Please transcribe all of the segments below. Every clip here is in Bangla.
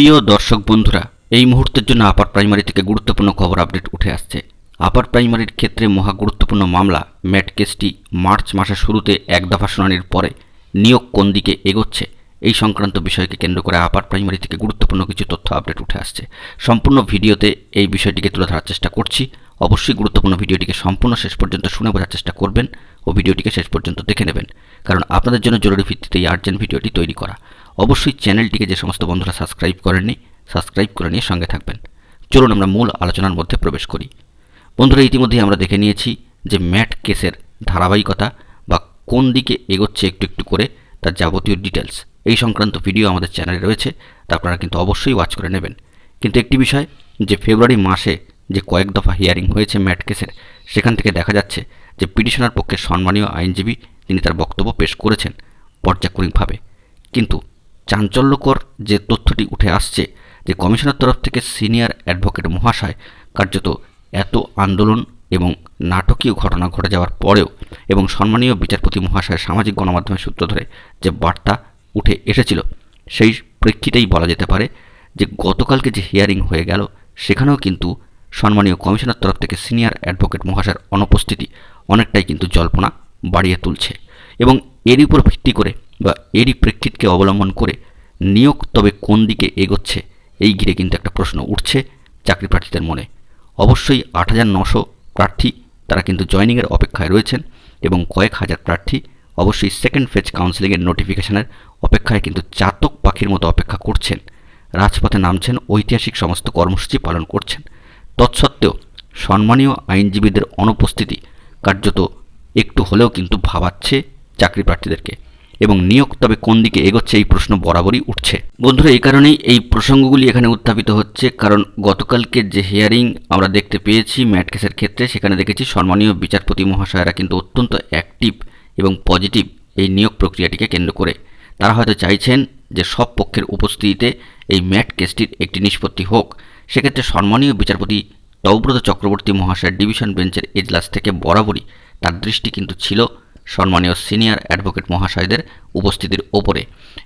প্রিয় দর্শক বন্ধুরা, এই মুহূর্তের জন্য আপার প্রাইমারি থেকে গুরুত্বপূর্ণ খবর আপডেট উঠে আসছে। আপার প্রাইমারির ক্ষেত্রে মহা গুরুত্বপূর্ণ মামলা, ম্যাট কেসটি মার্চ মাসের শুরুতে এক দফা শুনানির পরে নিয়োগ কোন দিকে এগোচ্ছে, এই সংক্রান্ত বিষয়কে কেন্দ্র করে আপার প্রাইমারি থেকে গুরুত্বপূর্ণ কিছু তথ্য আপডেট উঠে আসছে। সম্পূর্ণ ভিডিওতে এই বিষয়টিকে তুলে ধরার চেষ্টা করছি। অবশ্যই গুরুত্বপূর্ণ ভিডিওটিকে সম্পূর্ণ শেষ পর্যন্ত শুনে বোঝার চেষ্টা করবেন ও ভিডিওটিকে শেষ পর্যন্ত দেখে নেবেন। কারণ আপনাদের জন্য জরুরি ভিত্তিতে এই আর্জেন্ট ভিডিওটি তৈরি করা। অবশ্যই চ্যানেলটিকে যে সমস্ত বন্ধুরা সাবস্ক্রাইব করেননি, সাবস্ক্রাইব করে নিয়ে সঙ্গে থাকবেন। চলুন আমরা মূল আলোচনার মধ্যে প্রবেশ করি। বন্ধুরা, ইতিমধ্যেই আমরা দেখে নিয়েছি যে ম্যাট কেসের ধারাবাহিকতা বা কোন দিকে এগোচ্ছে একটু একটু করে তার যাবতীয় ডিটেলস এই সংক্রান্ত ভিডিও আমাদের চ্যানেলে রয়েছে, তা আপনারা কিন্তু অবশ্যই ওয়াচ করে নেবেন। কিন্তু একটি বিষয়, যে ফেব্রুয়ারি মাসে যে কয়েক দফা হিয়ারিং হয়েছে ম্যাট কেসের, সেখান থেকে দেখা যাচ্ছে যে পিটিশনার পক্ষে সম্মানীয় আইনজীবী তিনি তার বক্তব্য পেশ করেছেন পর্যায়ক্রমিকভাবে। কিন্তু চাঞ্চল্যকর যে তথ্যটি উঠে আসছে যে কমিশনের তরফ থেকে সিনিয়র অ্যাডভোকেট মহাশয় কার্যত এত আন্দোলন এবং নাটকীয় ঘটনা ঘটে যাওয়ার পরেও এবং সম্মানীয় বিচারপতি মহাশয়ের সামাজিক গণমাধ্যমের সূত্র ধরে যে বার্তা উঠে এসেছিল, সেই প্রেক্ষিতেই বলা যেতে পারে যে গতকালকে যে হিয়ারিং হয়ে গেল, সেখানেও কিন্তু সম্মানীয় কমিশনের তরফ থেকে সিনিয়র অ্যাডভোকেট মহাশয়ের অনুপস্থিতি অনেকটাই কিন্তু জল্পনা বাড়িয়ে তুলছে এবং এরই উপর ভিত্তি করে বা এরই প্রেক্ষিতকে অবলম্বন করে নিয়োগ তবে কোন দিকে এগোচ্ছে, এই ঘিরে কিন্তু একটা প্রশ্ন উঠছে চাকরি প্রার্থীদের মনে। অবশ্যই আট হাজার নশো প্রার্থী তারা কিন্তু জয়নিংয়ের অপেক্ষায় রয়েছেন এবং কয়েক হাজার প্রার্থী অবশ্যই সেকেন্ড ফেজ কাউন্সিলিংয়ের নোটিফিকেশনের অপেক্ষায় কিন্তু চাতক পাখির মতো অপেক্ষা করছেন। রাজপথে নামছেন ঐতিহাসিক সমস্ত কর্মসূচি পালন করছেন। তৎসত্ত্বেও সম্মানীয় আইনজীবীদের অনুপস্থিতি কার্যত একটু হলেও কিন্তু ভাবাচ্ছে চাকরি প্রার্থীদেরকে এবং নিয়োগ, তবে কোন দিকে এগোচ্ছে এই প্রশ্ন বরাবরই উঠছে। বন্ধুরা, এই কারণেই এই প্রসঙ্গগুলি এখানে উত্থাপিত হচ্ছে, কারণ গতকালকে যে হিয়ারিং আমরা দেখতে পেয়েছি ম্যাট কেসের ক্ষেত্রে, সেখানে দেখেছি সম্মানীয় বিচারপতি মহাশয়রা কিন্তু অত্যন্ত অ্যাক্টিভ এবং পজিটিভ এই নিয়োগ প্রক্রিয়াটিকে কেন্দ্র করে। তারা হয়তো চাইছেন যে সব পক্ষের উপস্থিতিতে এই ম্যাট কেসটির একটি নিষ্পত্তি হোক। সেক্ষেত্রে সম্মানীয় বিচারপতি তৌব্রত চক্রবর্তী মহাশয়ের ডিভিশন বেঞ্চের এজলাস থেকে বরাবরই তার দৃষ্টি কিন্তু ছিল সম্মানীয় সিনিয়র অ্যাডভোকেট মহাশয়দের উপস্থিতির ওপরে।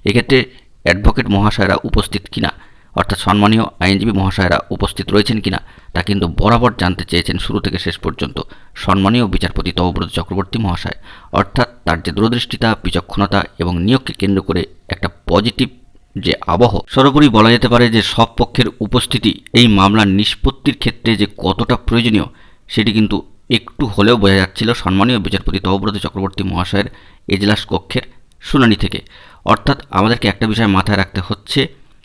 এক্ষেত্রে অ্যাডভোকেট মহাশয়রা উপস্থিত কিনা, অর্থাৎ সম্মানীয় আইনজীবী মহাশয়রা উপস্থিত রয়েছেন কিনা, তা কিন্তু বরাবর জানতে চেয়েছেন শুরু থেকে শেষ পর্যন্ত সম্মানীয় বিচারপতি তহব্রত চক্রবর্তী মহাশয়। অর্থাৎ তার যে দূরদৃষ্টিতা, বিচক্ষণতা এবং নিয়োগকে কেন্দ্র করে একটা পজিটিভ যে আবহ, সর্বোপরি বলা যেতে পারে যে সব পক্ষের উপস্থিতি এই মামলার নিষ্পত্তির ক্ষেত্রে যে কতটা প্রয়োজনীয়, সেটি কিন্তু একটু হলেও বোঝা যাচ্ছিল সম্মানীয় বিচারপতি তহব্রত চক্রবর্তী মহাশয়ের এজলাস কক্ষের শুনানি থেকে। অর্থাৎ আমাদেরকে একটা বিষয় মাথায় রাখতে হচ্ছে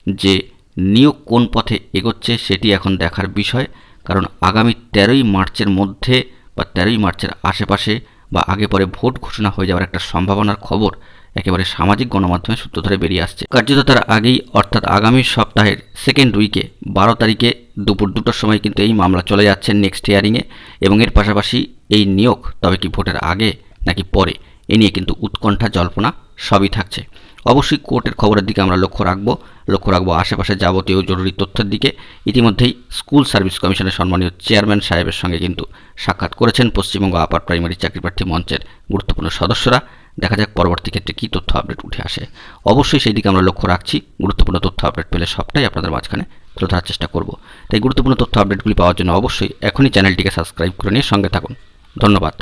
যে, নিয়োগ কোন পথে এগোচ্ছে সেটি এখন দেখার বিষয়। কারণ আগামী তেরোই মার্চের মধ্যে বা তেরোই মার্চের আশেপাশে বা আগে পরে ভোট ঘোষণা হয়ে যাওয়ার একটা সম্ভাবনার খবর একেবারে সামাজিক গণমাধ্যমে সূত্র ধরে বেরিয়ে আসছে। কার্যত তার আগেই, অর্থাৎ আগামী সপ্তাহের সেকেন্ড উইকে বারো তারিখে দুপুর দুটোর সময় কিন্তু এই মামলা চলে যাচ্ছে নেক্সট হিয়ারিংয়ে এবং এর পাশাপাশি এই নিয়োগ, তবে কি ভোটের আগে নাকি পরে, এ নিয়ে কিন্তু উৎকণ্ঠা, জল্পনা সবই থাকছে। অবশ্যই কোর্টের খবরের দিকে আমরা লক্ষ্য রাখব লক্ষ্য রাখব আশেপাশে যাবতীয় জরুরি তথ্যের দিকে। ইতিমধ্যেই স্কুল সার্ভিস কমিশনের সম্মানীয় চেয়ারম্যান সাহেবের সঙ্গে কিন্তু সাক্ষাৎ করেছেন পশ্চিমবঙ্গ আপার প্রাইমারি চাকরিপ্রার্থী মঞ্চের গুরুত্বপূর্ণ সদস্যরা। দেখা যাক পরবর্তী ক্ষেত্রে কী তথ্য আপডেট উঠে আসে। অবশ্যই সেই দিকে আমরা লক্ষ্য রাখছি। গুরুত্বপূর্ণ তথ্য আপডেট পেলে সবটাই আপনাদের মাঝখানে তুলে ধরার চেষ্টা করব। তাই গুরুত্বপূর্ণ তথ্য আপডেটগুলি পাওয়ার জন্য অবশ্যই এখনই চ্যানেলটিকে সাবস্ক্রাইব করে নিয়ে সঙ্গে থাকুন। ধন্যবাদ।